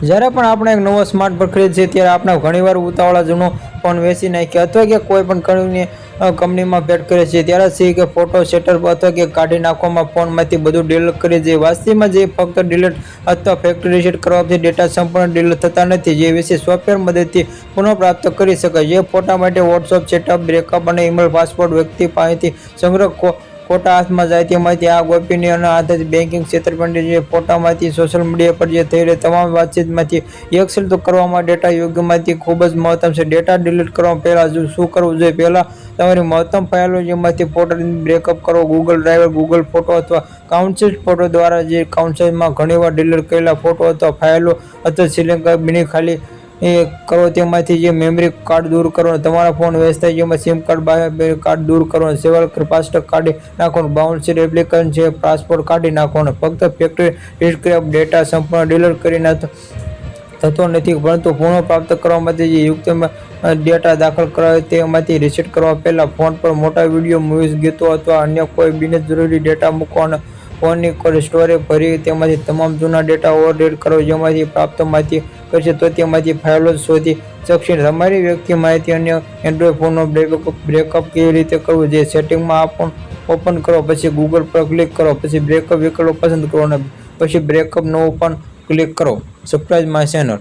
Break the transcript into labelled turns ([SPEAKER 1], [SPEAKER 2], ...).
[SPEAKER 1] જ્યારે પણ આપણે એક નવો સ્માર્ટફોન ખરીદીએ ત્યારે આપણે ઘણીવાર ઉતાવળા જૂનો ફોન વેચી નાખીએ અથવા કે કોઈ પણ કંપની કંપનીમાં ભેટ કરે છે. ત્યારે સી કે ફોટો સેટર અથવા કે કાઢી નાખવામાં ફોનમાંથી બધું ડિલીટ કરી જે વાસ્તવમાં જે ફક્ત ડિલીટ અથવા ફેક્ટરી રીસેટ કરવાથી ડેટા સંપૂર્ણ ડિલીટ થતા નથી, જે વિશે સોફ્ટવેર મદદથી પુનઃપ્રાપ્ત કરી શકાય. જે ફોટા માટે વોટ્સઅપ સેટઅપ બ્રેકઅપ અને ઈમેલ પાસપોર્ટ વ્યક્તિ પાસેથી સંગ્રહ ખોટા હાથમાં જાય તે માહિતી આ ગોપનીયના આધારે બેન્કિંગ છેતરપિંડી જે ફોટામાંથી સોશિયલ મીડિયા પર જે થઈ રહી તમામ વાતચીતમાંથી એક તો કરવામાં ડેટા યોગ્ય માહિતી ખૂબ જ મહત્તમ છે. ડેટા ડિલીટ કરવા પહેલાં શું કરવું જોઈએ? પહેલાં તમારી મહત્તમ ફાઇલો જેમાંથી ફોટો બ્રેકઅપ કરો. ગૂગલ ડ્રાઈવર ગૂગલ ફોટો અથવા કાઉન્સિલ ફોટો દ્વારા જે કાઉન્સિલમાં ઘણીવાર ડિલીટ કરેલા ફોટો અથવા ફાઇલો અથવા સિલિંગ બની ખાલી એ કરો તેમાંથી જે મેમરી કાર્ડ દૂર કરો તમારા ફોન વેચતા જેમાં સિમ કાર્ડ બાય કાર્ડ દૂર કરો સેવલ પાસવર્ડ કાઢી નાખવાનું બાઉન્સર એપ્લિકેશન છે પાસપોર્ટ કાઢી નાખવાનો ફક્ત ફેક્ટરી ડિસ્ક્રેપ ડેટા સંપૂર્ણ ડિલીટ કરી નાખતો થતો નથી, પરંતુ પૂર્ણ પ્રાપ્ત કરવા માટે જે યુક્ત ડેટા દાખલ કરાવે તેમાંથી રિસેટ કરવા પહેલાં ફોન પર મોટા વીડિયો મૂવીઝ ગીતો અથવા અન્ય કોઈ બિનજરૂરી ડેટા મૂકો અને ફોનની કોઈ સ્ટોરેજ ભરી તેમાંથી તમામ જૂના ડેટા ઓવરરેડ કરો, જેમાંથી પ્રાપ્ત માહિતી કરશે તો તેમાંથી ફાઇલો શોધી શકશે. તમારી વ્યક્તિ માહિતી અને એન્ડ્રોઈડ ફોનનો બ્રેકઅપ બ્રેકઅપ કેવી રીતે કરવું? જે સેટિંગમાં આ ફોન ઓપન કરો, પછી ગૂગલ પર ક્લિક કરો, પછી બ્રેકઅપ વિકલ્પ પસંદ કરો અને પછી બ્રેકઅપ નો ઓપન ક્લિક કરો. Subscribe my channel.